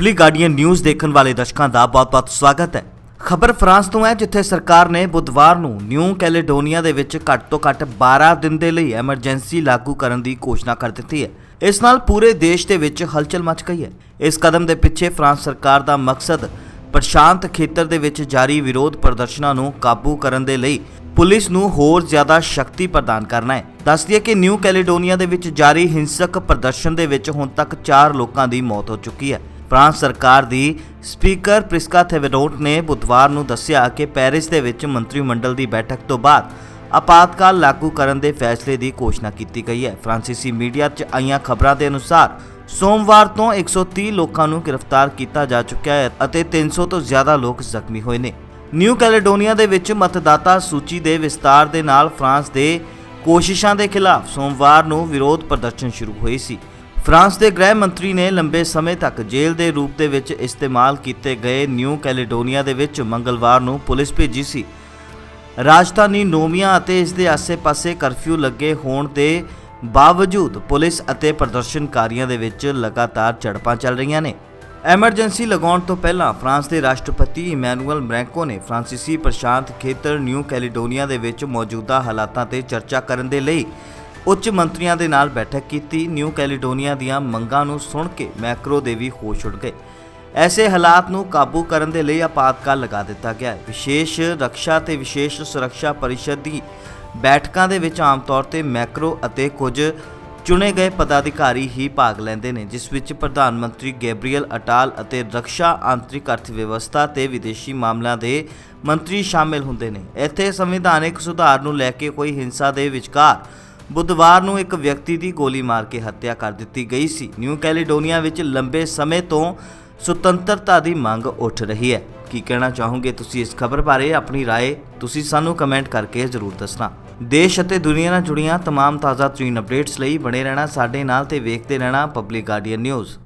Public guardian news ਦੇਖਣ ਵਾਲੇ ਦਰਸ਼ਕਾਂ ਦਾ ਬਹੁਤ-ਬਹੁਤ ਸਵਾਗਤ ਹੈ। ਖਬਰ ਫਰਾਂਸ ਤੋਂ ਹੈ, ਜਿੱਥੇ ਸਰਕਾਰ ਨੇ ਬੁੱਧਵਾਰ ਨੂੰ ਨਿਊ ਕੈਲੇਡੋਨੀਆ ਦੇ ਵਿੱਚ ਘੱਟ ਤੋਂ ਘੱਟ 12 ਦਿਨ ਦੇ ਲਈ ਐਮਰਜੈਂਸੀ ਲਾਗੂ ਕਰਨ ਦੀ ਘੋਸ਼ਣਾ ਕਰ ਦਿੱਤੀ ਹੈ। ਇਸ ਨਾਲ ਪੂਰੇ ਦੇਸ਼ ਦੇ ਵਿੱਚ ਹਲਚਲ ਮਚ ਗਈ ਹੈ। ਇਸ ਕਦਮ ਦੇ ਪਿੱਛੇ ਫਰਾਂਸ ਸਰਕਾਰ ਦਾ ਮਕਸਦ ਪ੍ਰਸ਼ਾਂਤ ਖੇਤਰ ਦੇ ਵਿੱਚ ਜਾਰੀ ਵਿਰੋਧ ਪ੍ਰਦਰਸ਼ਨਾਂ ਨੂੰ ਕਾਬੂ ਕਰਨ ਦੇ ਲਈ ਪੁਲਿਸ ਨੂੰ ਹੋਰ ਜ਼ਿਆਦਾ ਸ਼ਕਤੀ ਪ੍ਰਦਾਨ ਕਰਨਾ ਹੈ। ਦੱਸ ਦਈਏ ਕਿ ਨਿਊ ਕੈਲੇਡੋਨੀਆ ਦੇ ਵਿੱਚ ਜਾਰੀ ਹਿੰਸਕ ਪ੍ਰਦਰਸ਼ਨ ਦੇ ਵਿੱਚ ਹੁਣ ਤੱਕ 4 ਲੋਕਾਂ ਦੀ ਮੌਤ ਹੋ ਚੁੱਕੀ ਹੈ। ਫਰਾਂਸ ਸਰਕਾਰ ਦੀ ਸਪੀਕਰ ਪ੍ਰਿਸਕਾ ਥੇਵੇਰੋਟ ਨੇ ਬੁੱਧਵਾਰ ਨੂੰ ਦੱਸਿਆ ਕਿ ਪੈਰਿਸ ਦੇ ਵਿੱਚ ਮੰਤਰੀ ਮੰਡਲ ਦੀ ਬੈਠਕ ਤੋਂ ਬਾਅਦ ਆਪਾਤਕਾਲ ਲਾਗੂ ਕਰਨ ਦੇ ਫੈਸਲੇ ਦੀ ਘੋਸ਼ਣਾ ਕੀਤੀ ਗਈ ਹੈ। ਫ੍ਰਾਂਸੀਸੀ ਮੀਡੀਆ 'ਚ ਆਈਆਂ ਖਬਰਾਂ ਦੇ ਅਨੁਸਾਰ ਸੋਮਵਾਰ ਤੋਂ 130 ਲੋਕਾਂ ਨੂੰ ਗ੍ਰਿਫਤਾਰ ਕੀਤਾ ਜਾ ਚੁੱਕਿਆ ਹੈ ਅਤੇ 300 ਤੋਂ ਜ਼ਿਆਦਾ ਲੋਕ ਜ਼ਖਮੀ ਹੋਏ ਨੇ। ਨਿਊ ਕੈਲੇਡੋਨੀਆ ਦੇ ਵਿੱਚ ਮਤਦਾਤਾ ਸੂਚੀ ਦੇ ਵਿਸਤਾਰ ਦੇ ਨਾਲ ਫਰਾਂਸ ਦੇ ਕੋਸ਼ਿਸ਼ਾਂ ਦੇ ਖਿਲਾਫ ਸੋਮਵਾਰ ਨੂੰ ਵਿਰੋਧ ਪ੍ਰਦਰਸ਼ਨ ਸ਼ੁਰੂ ਹੋਏ ਸੀ। ਫਰਾਂਸ ਦੇ ਗ੍ਰਹਿ ਮੰਤਰੀ ਨੇ ਲੰਬੇ ਸਮੇਂ ਤੱਕ ਜੇਲ੍ਹ ਦੇ ਰੂਪ ਦੇ ਵਿੱਚ ਇਸਤੇਮਾਲ ਕੀਤੇ ਗਏ ਨਿਊ ਕੈਲੇਡੋਨੀਆ ਦੇ ਵਿੱਚ ਮੰਗਲਵਾਰ ਨੂੰ ਪੁਲਿਸ ਭੇਜੀ ਸੀ। ਰਾਜਧਾਨੀ ਨੋਮੀਆ ਅਤੇ ਇਸ ਦੇ ਆਸ-ਪਾਸੇ ਕਰਫਿਊ ਲੱਗੇ ਹੋਣ ਦੇ ਬਾਵਜੂਦ ਪੁਲਿਸ ਅਤੇ ਪ੍ਰਦਰਸ਼ਨਕਾਰੀਆਂ ਦੇ ਵਿੱਚ ਲਗਾਤਾਰ ਝੜਪਾਂ ਚੱਲ ਰਹੀਆਂ ਨੇ। ਐਮਰਜੈਂਸੀ ਲਗਾਉਣ ਤੋਂ ਪਹਿਲਾਂ ਫਰਾਂਸ ਦੇ ਰਾਸ਼ਟਰਪਤੀ ਇਮੈਨੂਅਲ ਮੈਕਰੋਂ ਨੇ ਫ੍ਰਾਂਸੀਸੀ ਪ੍ਰਸ਼ਾਂਤ ਖੇਤਰ ਨਿਊ ਕੈਲੀਡੋਨੀਆ ਦੇ ਵਿੱਚ ਮੌਜੂਦਾ ਹਾਲਾਤਾਂ ਤੇ ਚਰਚਾ ਕਰਨ ਦੇ ਲਈ ਉੱਚ ਮੰਤਰੀਆਂ ਦੇ ਨਾਲ ਬੈਠਕ ਕੀਤੀ। ਨਿਊ ਕੈਲੀਡੋਨੀਆ ਦੀਆਂ ਮੰਗਾਂ ਨੂੰ ਸੁਣ ਕੇ ਮੈਕਰੋ ਦੇ ਵੀ ਹੋਸ਼ ਉੱਡ ਗਏ। ਐਸੇ ਹਾਲਾਤ ਨੂੰ ਕਾਬੂ ਕਰਨ ਦੇ ਲਈ ਆਪਾਤਕਾਲ ਲਗਾ ਦਿੱਤਾ ਗਿਆ ਵਿਸ਼ੇਸ਼ ਰੱਖਿਆ ਤੇ ਵਿਸ਼ੇਸ਼ ਸੁਰੱਖਿਆ ਪਰਿਸ਼ਦ ਦੀ ਬੈਠਕਾਂ ਦੇ ਵਿੱਚ ਆਮ ਤੌਰ ਤੇ ਮੈਕਰੋ ਅਤੇ ਕੁਝ ਚੁਣੇ ਗਏ ਪਦਾਧਿਕਾਰੀ ਹੀ ਭਾਗ ਲੈਂਦੇ ਨੇ, ਜਿਸ ਵਿੱਚ ਪ੍ਰਧਾਨ ਮੰਤਰੀ ਗੈਬਰੀਅਲ ਅਟਾਲ ਅਤੇ ਰੱਖਿਆ ਆਂਤਰਿਕ ਅਰਥ ਵਿਵਸਥਾ ਤੇ ਵਿਦੇਸ਼ੀ ਮਾਮਲਿਆਂ ਦੇ ਮੰਤਰੀ ਸ਼ਾਮਿਲ ਹੁੰਦੇ ਨੇ। ਇੱਥੇ ਸੰਵਿਧਾਨਿਕ ਸੁਧਾਰ ਨੂੰ ਲੈ ਕੇ ਕੋਈ ਹਿੰਸਾ ਦੇ ਵਿਚਕਾਰ ਬੁੱਧਵਾਰ ਨੂੰ ਇੱਕ ਵਿਅਕਤੀ ਦੀ ਗੋਲੀ ਮਾਰ ਕੇ ਹੱਤਿਆ ਕਰ ਦਿੱਤੀ ਗਈ ਸੀ ਨਿਊ ਕੈਲੀਡੋਨੀਆ ਵਿੱਚ ਲੰਬੇ ਸਮੇਂ ਤੋਂ ਸੁਤੰਤਰਤਾ ਦੀ ਮੰਗ ਉੱਠ ਰਹੀ ਹੈ ਕੀ ਕਹਿਣਾ ਚਾਹੋਗੇ ਤੁਸੀਂ ਇਸ ਖਬਰ ਬਾਰੇ ਆਪਣੀ رائے ਤੁਸੀਂ ਸਾਨੂੰ ਕਮੈਂਟ ਕਰਕੇ ਜ਼ਰੂਰ ਦੱਸਣਾ ਦੇਸ਼ ਅਤੇ ਦੁਨੀਆ ਨਾਲ ਜੁੜੀਆਂ तमाम ਤਾਜ਼ਾ ਤਰੀਨ ਅਪਡੇਟਸ ਲਈ ਬਣੇ ਰਹਿਣਾ ਸਾਡੇ ਨਾਲ ਤੇ ਵੇਖਦੇ ਰਹਿਣਾ ਪਬਲਿਕ ਗਾਰਡੀਅਨ ਨਿਊਜ਼